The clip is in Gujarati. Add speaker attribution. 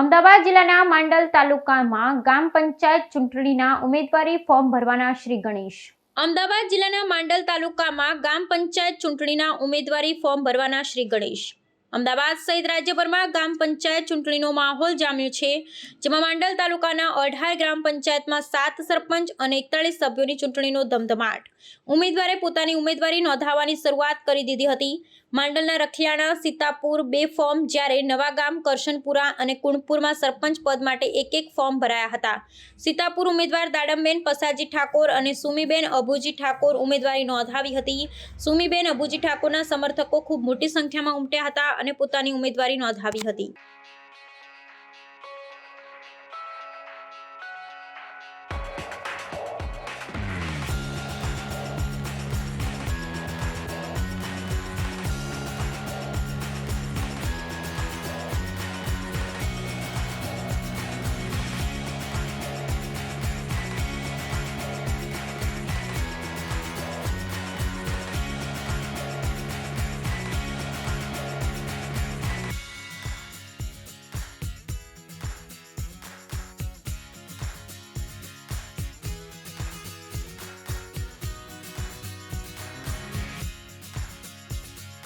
Speaker 1: અમદાવાદ જિલ્લાના માંડલ તાલુકામાં ગામ પંચાયત ચૂંટણીના ઉમેદવારી ફોર્મ ભરવાના શ્રી ગણેશ. અમદાવાદ જિલ્લાના માંડલ તાલુકામાં ગામ પંચાયત ચૂંટણીના ઉમેદવારી ફોર્મ ભરવાના શ્રી ગણેશ. અમદાવાદ સહિત રાજ્યભરમાં ગામ પંચાયત ચૂંટણીનો માહોલ જામ્યો છે, જેમાં માંડલ તાલુકાના અઢાર ગ્રામ પંચાયતમાં સાત સરપંચ અને એકતાળીસ સભ્યોની ચૂંટણીનો ધમધમાટ. ઉમેદવારે પોતાની ઉમેદવારી નોંધાવવાની શરૂઆત કરી દીધી હતી. માંડલના રખિયાણા, સીતાપુર બે ફોર્મ જ્યારે નવાગામ કરશનપુરા અને કુણપુરમાં સરપંચ પદ માટે એક એક ફોર્મ ભરાયા હતા. સીતાપુર ઉમેદવાર દાડમબેન પસાજી ઠાકોર અને સુમીબેન અભુજી ઠાકોર ઉમેદવારી નોંધાવી હતી. સુમીબેન અભુજી ઠાકોરના સમર્થકો ખૂબ મોટી સંખ્યામાં ઉમટ્યા હતા અને પોતાની ઉમેદવારી નોંધાવી હતી.